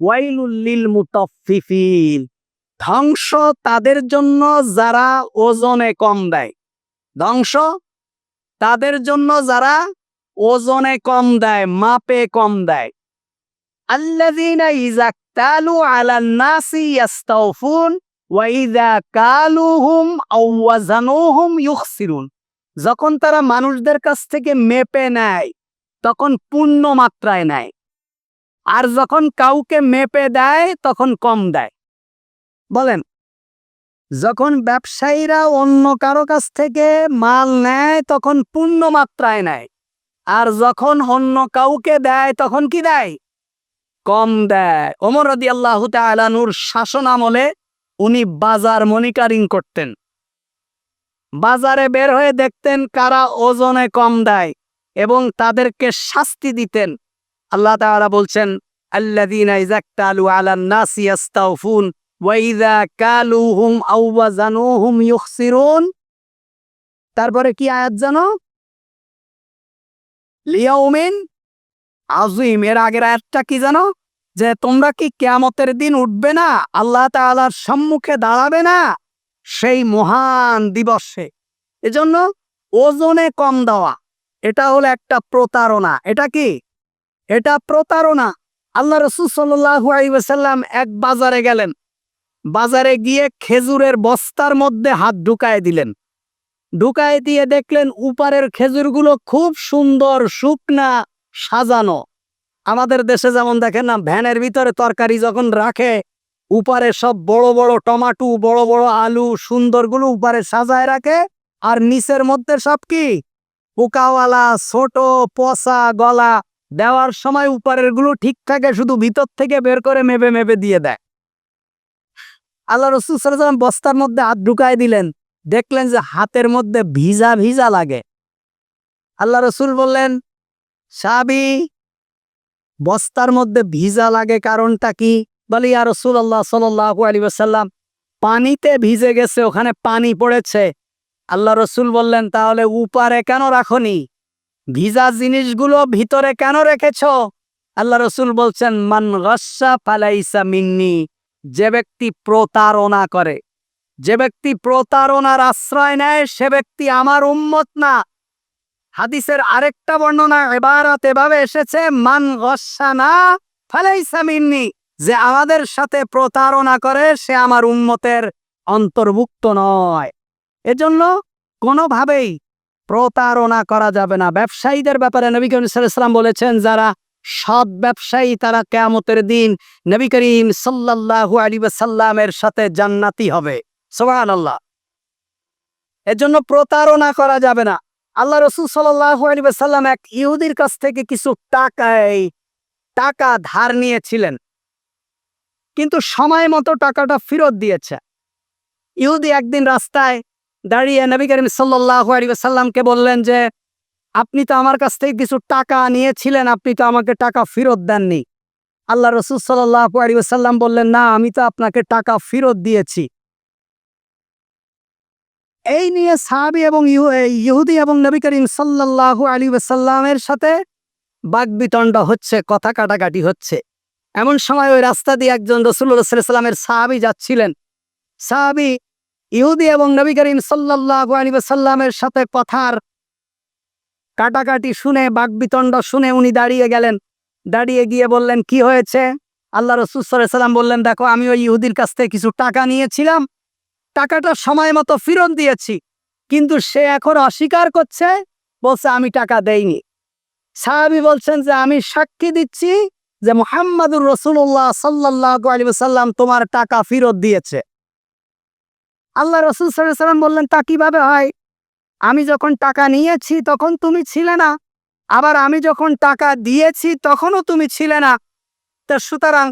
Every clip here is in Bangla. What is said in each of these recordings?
ওয়াইলুল্লিল মুতাফফিফিন। ধ্বংস তাদের জন্য যারা ওজনে কম দেয়। ধ্বংস তাদের জন্য যারা ওজনে কম দেয়, মাপে কম দেয়। আল্লাযীনা ইযা তালু আলান নাসি ইয়াস্তাওফুন ওয়া ইযা কালুহুম আও ওয়াজানুহুম ইউখসিরুন। যখন তারা মানুষদের কাছ থেকে মেপে নেয়, তখন পূর্ণ মাত্রায় নেয়। আর যখন কাউকে মেপে দেয়, তখন কম দেয়। বলেন, যখন ব্যবসায়ীরা অন্য কারও কাছ থেকে মাল নেয়, তখন পূর্ণ মাত্রায় নেয়। আর যখন অন্য কাউকে দেয়, তখন কি দেয়? কম দেয়। ওমর রদি আল্লাহ তালানুর শাসন আমলে উনি বাজার মনিটারিং করতেন। বাজারে বের হয়ে দেখতেন কারা ওজনে কম দেয় এবং তাদেরকে শাস্তি দিতেন। আল্লাহ তাআলা বলছেন, আল্লাযীনা ইযাক্তালু আলান নাসি ইয়াস্তাওফুন ওয়া ইযা কালুহুম আও ওয়াজানুহুম তারপরে কি আয়াত জানো? লিয়াউমিন এর আগের আয়াতটা কি জানো? যে তোমরা কি কিয়ামতের দিন উঠবে না, আল্লাহ তাআলার সম্মুখে দাঁড়াবে না সেই মহান দিবসে। এজন্য ওজনে কম দেওয়া, এটা হলো একটা প্রতারণা। এটা কি? এটা প্রতারণা। আল্লাহ রসুল আলাইসাল্লাম এক বাজারে গেলেন। বাজারে গিয়ে খেজুরের বস্তার মধ্যে হাত ঢুকায় দিলেন। ঢুকায় দিয়ে দেখলেন উপারের খেজুরগুলো খুব সুন্দর, শুকনা, সাজানো। আমাদের দেশে যেমন দেখেন না, ভ্যানের ভিতরে তরকারি যখন রাখে, উপারে সব বড় বড় টমাটো, বড় বড় আলু, সুন্দরগুলো উপারে সাজায় রাখে। আর নিচের মধ্যে সব কি? পোকাওয়ালা, ছোট, পচা গলা দেওয়ার সময় উপরেরগুলো ঠিক থাকে, শুধু ভিতর থেকে বের করে মেপে মেপে দিয়ে দেয়। আল্লাহ রসুল বস্তার মধ্যে হাত ঢুকায় দিলেন। দেখলেন যে হাতের মধ্যে ভিজা ভিজা লাগে। আল্লাহ রসুল বললেন সাবি বস্তার মধ্যে ভিজা লাগে কারণটা কি? বলি আর রসুল আল্লাহ সাল্লাহ আলী সাল্লাম পানিতে ভিজে গেছে, ওখানে পানি পড়েছে। আল্লাহ রসুল বললেন, তাহলে উপারে কেন রাখনি ভিজা জিনিসগুলো ভিতরে কেন রেখেছ? আল্লাহ রসুল বলছেন, মান গসা ফালাইসা মিন্নি যে ব্যক্তি প্রতারণা করে। যে ব্যক্তি প্রতারণার আশ্রয় নেয়, সে ব্যক্তি আমার উম্মত না। হাদিসের আরেকটা বর্ণনা এবারত এভাবে এসেছে, মান গসা না ফালাইসা মিন্নি যে আমাদের সাথে প্রতারণা করে, সে আমার উম্মতের অন্তর্ভুক্ত নয়। এজন্য কোনোভাবেই প্রতারণা করা যাবে না। ব্যবসায়ীদের ব্যাপারে নবী করিম সাল্লাম বলেছেন, যারা সৎ ব্যবসায়ী তারা কেয়ামতের দিন নবী করিম সাল্লাহু আলী সাল্লামের সাথে জান্নাতি হবে। সোহান আল্লাহ এর জন্য প্রতারণা করা যাবে না। আল্লাহ রসুল সাল্লাহু আলী সাল্লাম এক ইহুদির কাছ থেকে কিছু টাকায় টাকা ধার নিয়েছিলেন। কিন্তু সময় মতো টাকাটা ফেরত দিয়েছে। ইহুদি একদিন রাস্তায় দাঁড়িয়ে নবী করিম সাল্লাহ আলী সাল্লামকে বললেন যে, আপনি তো আমার কাছ থেকে কিছু টাকা নিয়েছিলেন, আপনি তো আমাকে টাকা ফেরত দেননি। আল্লাহ রসুল সাল্লাহ সাল্লাম বললেন, না, আমি তো আপনাকে টাকা ফেরত দিয়েছি। এই নিয়ে সাহাবি এবং ইহুদি এবং নবী করিম সাল্লাহ আলী সাল্লামের সাথে বাগবিতণ্ড হচ্ছে, কথা কাটাকাটি হচ্ছে। এমন সময় ওই রাস্তা দিয়ে একজন রসুল্লাহ সাল্লামের সাহাবি যাচ্ছিলেন। সাহাবি ইহুদি এবং নবী করিম সাল্লাহ আলী সাল্লামের সাথে কথার কাটাকাটি শুনে, বাগবিতণ্ড শুনে উনি দাঁড়িয়ে গেলেন। দাঁড়িয়ে গিয়ে বললেন, কি হয়েছে? আল্লাহ রসুল সাল্লাম বললেন, দেখো, আমি ওই ইহুদির কাছ থেকে কিছু টাকা নিয়েছিলাম। টাকাটা সময় মতো ফেরত দিয়েছি, কিন্তু সে এখন অস্বীকার করছে, বলছে, আমি টাকা দেইনি। সাহাবি বলছেন যে, আমি সাক্ষী দিচ্ছি যে মোহাম্মদুর রসুল্লাহ সাল্লাহ আলী সাল্লাম তোমার টাকা ফেরত দিয়েছে। আল্লাহ রসুল সাল্লাম বললেন, তা কীভাবে হয়? আমি যখন টাকা নিয়েছি তখন তুমি ছিলে না। আবার আমি যখন টাকা দিয়েছি তখনও তুমি ছিলে না। তা সুতরাং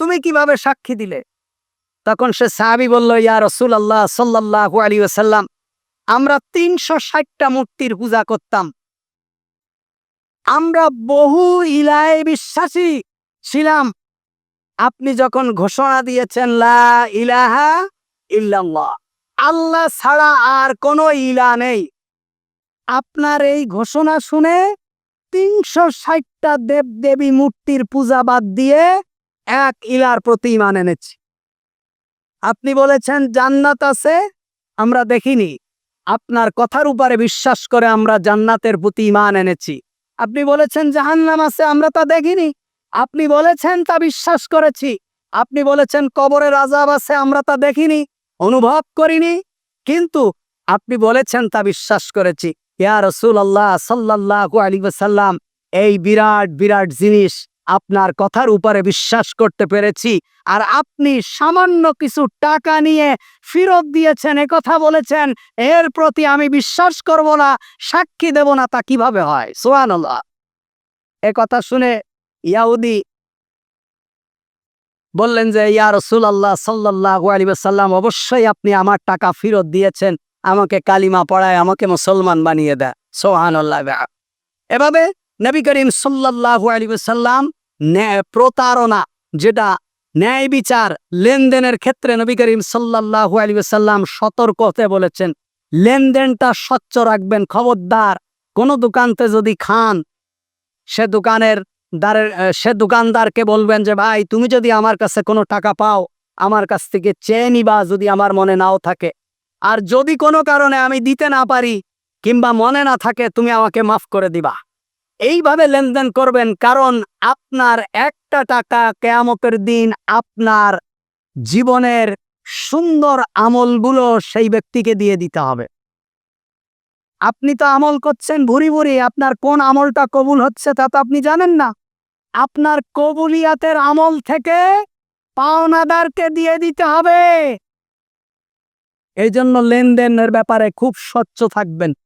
তুমি কীভাবে সাক্ষী দিলে? তখন সে সাহাবি বলল, ইয়া রসুল আল্লাহ সাল্লাহ আলী সাল্লাম আমরা তিনশো ষাটটা মূর্তির পূজা করতাম। আমরা বহু ইলায় বিশ্বাসী ছিলাম। আপনি যখন ঘোষণা দিয়েছেন, লা ইলাহা ইল্লাল্লাহ। আল্লাহ ছাড়া আর কোনো ইলা নেই। আপনার এই ঘোষণা শুনে তিনশো ষাটটা দেব দেবী মূর্তির পূজা বাদ দিয়ে এক ইলার প্রতি ইমান এনেছি। আপনি বলেছেন, জান্নাত আছে, আমরা দেখিনি। আপনার কথার উপরে বিশ্বাস করে আমরা জান্নাতের প্রতি ইমান এনেছি। আপনি বলেছেন, জাহান্নাম আছে, আমরা তা দেখিনি। আপনি বলেছেন, তা বিশ্বাস করেছি। আপনি বলেছেন, কবরের আজাব আছে, আমরা তা দেখিনি। অনুভব করিনি, কিন্তু আপনি বলেছেন তা বিশ্বাস করেছি। ইয়া রসুল আল্লাহ সাল্লাহ এই বিরাট বিরাট জিনিস আপনার কথার উপরে বিশ্বাস করতে পেরেছি, আর আপনি সামান্য কিছু টাকা নিয়ে ফেরত দিয়েছেন কথা বলেছেন, এর প্রতি আমি বিশ্বাস করব না, সাক্ষী দেব না, তা কীভাবে হয়? সোহান আল্লাহ এ কথা শুনে ইয়াহুদি বললেন যে, ইয়া রসুল আল্লাহ সাল্লাহ আলী অবশ্যই আপনি আমার টাকা ফেরত দিয়েছেন। আমাকে কালিমা পড়ায়, আমাকে মুসলমান বানিয়ে দেয়। সোহান এভাবে নবী করিম সাল্লাহু আলী সাল্লাম প্রতারণা যেটা ন্যায় বিচার লেনদেনের ক্ষেত্রে নবী করিম সাল্লাহু আলী সতর্ক হতে বলেছেন। লেনদেনটা স্বচ্ছ রাখবেন। খবরদার, কোনো দোকানতে যদি খান, সে দোকানের দ্বারের সে দোকানদারকে বলবেন যে, ভাই, তুমি যদি আমার কাছে কোনো টাকা পাও, আমার কাছ থেকে চেয়ে নিবা যদি আমার মনে নাও থাকে। আর যদি কোনো কারণে আমি দিতে না পারি কিংবা মনে না থাকে, তুমি আমাকে মাফ করে দিবা। এইভাবে লেনদেন করবেন কারণ আপনার একটা টাকা কেয়ামতের দিন আপনার জীবনের সুন্দর আমলগুলো সেই ব্যক্তিকে দিয়ে দিতে হবে। আপনি তো আমল করছেন ভুরি ভুরি, আপনার কোন আমলটা কবুল হচ্ছে তা তো আপনি জানেন না। আপনার কবুলিয়াতের আমল থেকে পাওনাদারকে দিয়ে দিতে হবে। এই জন্য লেনদেনের ব্যাপারে খুব স্বচ্ছ থাকবেন।